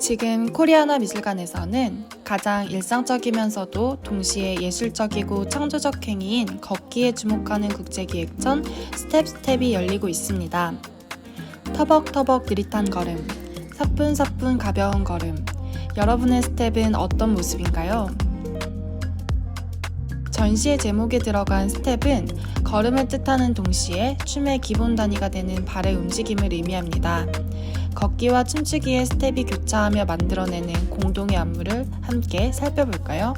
지금 코리아나 미술관에서는 가장 일상적이면서도 동시에 예술적이고 창조적 행위인 걷기에 주목하는 국제기획전 스텝 스텝이 열리고 있습니다. 터벅터벅 느릿한 걸음, 사뿐사뿐 가벼운 걸음. 여러분의 스텝은 어떤 모습인가요? 전시의 제목에 들어간 스텝은 걸음을 뜻하는 동시에 춤의 기본 단위가 되는 발의 움직임을 의미합니다. 걷기와 춤추기의 스텝이 교차하며 만들어내는 공동의 안무를 함께 살펴볼까요?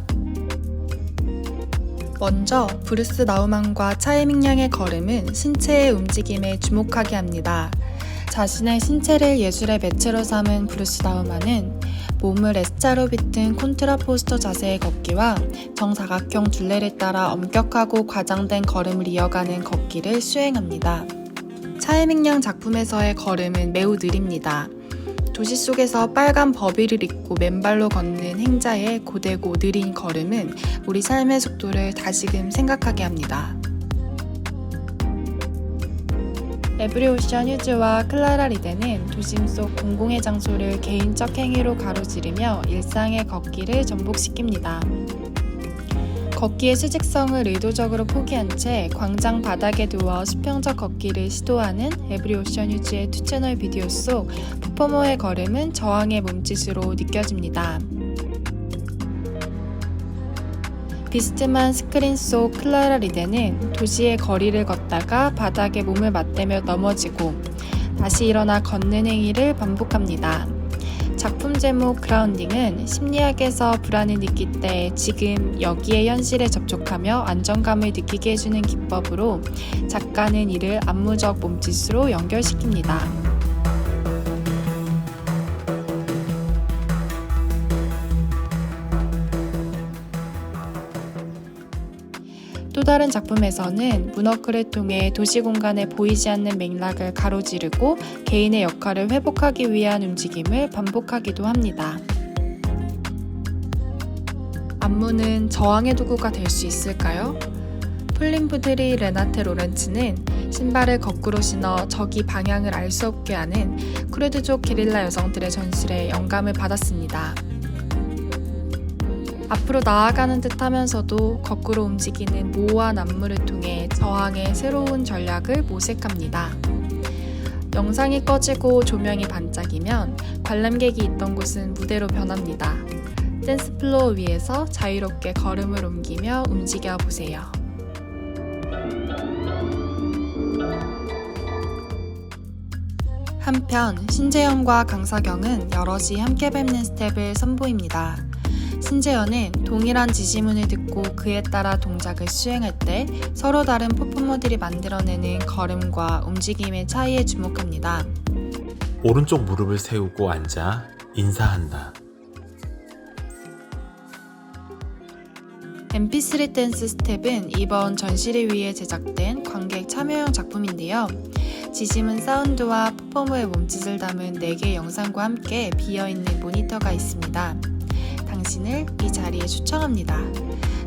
먼저 브루스 나우만과 차이밍 양의 걸음은 신체의 움직임에 주목하게 합니다. 자신의 신체를 예술의 매체로 삼은 브루스 나우만은 몸을 S자로 빗든 콘트라포스터 자세의 걷기와 정사각형 둘레를 따라 엄격하고 과장된 걸음을 이어가는 걷기를 수행합니다. 차이밍양 작품에서의 걸음은 매우 느립니다. 도시 속에서 빨간 버비를 입고 맨발로 걷는 행자의 고되고 느린 걸음은 우리 삶의 속도를 다시금 생각하게 합니다. 에브리오션 휴즈와 클라라 리데는 도심 속 공공의 장소를 개인적 행위로 가로지르며 일상의 걷기를 전복시킵니다. 걷기의 수직성을 의도적으로 포기한 채 광장 바닥에 누워 수평적 걷기를 시도하는 에브리오션 휴즈의 투 채널 비디오 속 퍼포머의 걸음은 저항의 몸짓으로 느껴집니다. 비스트만 스크린 속 클라라 리데는 도시의 거리를 걷다가 바닥에 몸을 맞대며 넘어지고 다시 일어나 걷는 행위를 반복합니다. 작품 제목 그라운딩은 심리학에서 불안을 느낄 때 지금 여기의 현실에 접촉하며 안정감을 느끼게 해주는 기법으로 작가는 이를 안무적 몸짓으로 연결시킵니다. 또 다른 작품에서는 문워크를 통해 도시 공간에 보이지 않는 맥락을 가로지르고 개인의 역할을 회복하기 위한 움직임을 반복하기도 합니다. 안무는 저항의 도구가 될 수 있을까요? 플림부드리 레나테 로렌츠는 신발을 거꾸로 신어 저기 방향을 알 수 없게 하는 쿠르드족 게릴라 여성들의 전술에 영감을 받았습니다. 앞으로 나아가는 듯 하면서도 거꾸로 움직이는 모호한 안무를 통해 저항의 새로운 전략을 모색합니다. 영상이 꺼지고 조명이 반짝이면 관람객이 있던 곳은 무대로 변합니다. 댄스 플로어 위에서 자유롭게 걸음을 옮기며 움직여 보세요. 한편 신재현과 강사경은 여럿이 함께 밟는 스텝을 선보입니다. 신재현은 동일한 지시문을 듣고 그에 따라 동작을 수행할 때 서로 다른 퍼포머들이 만들어내는 걸음과 움직임의 차이에 주목합니다. 오른쪽 무릎을 세우고 앉아 인사한다. MP3 댄스 스텝은 이번 전시를 위해 제작된 관객 참여형 작품인데요. 지심은 사운드와 퍼포머의 몸짓을 담은 4개의 영상과 함께 비어있는 모니터가 있습니다. 당신을 이 자리에 초청합니다.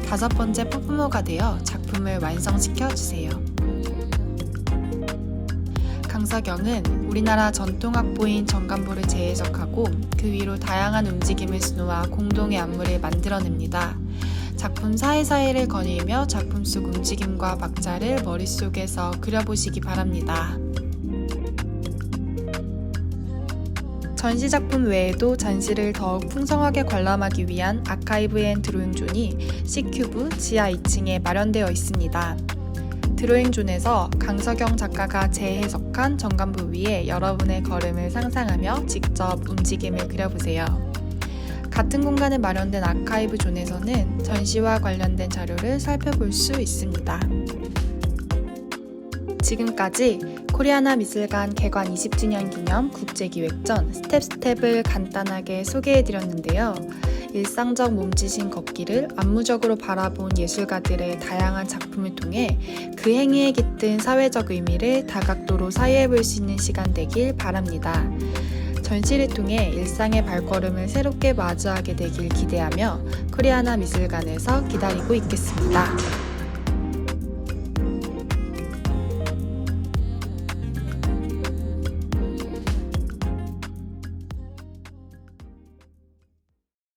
다섯 번째 퍼포머가 되어 작품을 완성시켜 주세요. 강서경은 우리나라 전통 악보인 정간보를 재해석하고 그 위로 다양한 움직임을 수놓아 공동의 안무를 만들어냅니다. 작품 사이사이를 거닐며 작품 속 움직임과 박자를 머릿속에서 그려보시기 바랍니다. 전시 작품 외에도 전시를 더욱 풍성하게 관람하기 위한 아카이브 앤 드로잉존이 C큐브 지하 2층에 마련되어 있습니다. 드로잉존에서 강서경 작가가 재해석한 정간부 위에 여러분의 걸음을 상상하며 직접 움직임을 그려보세요. 같은 공간에 마련된 아카이브 존에서는 전시와 관련된 자료를 살펴볼 수 있습니다. 지금까지 코리아나 미술관 개관 20주년 기념 국제기획전 스텝 스텝을 간단하게 소개해드렸는데요. 일상적 몸짓인 걷기를 안무적으로 바라본 예술가들의 다양한 작품을 통해 그 행위에 깃든 사회적 의미를 다각도로 사유해볼 수 있는 시간 되길 바랍니다. 전시를 통해 일상의 발걸음을 새롭게 마주하게 되길 기대하며 코리아나 미술관에서 기다리고 있겠습니다.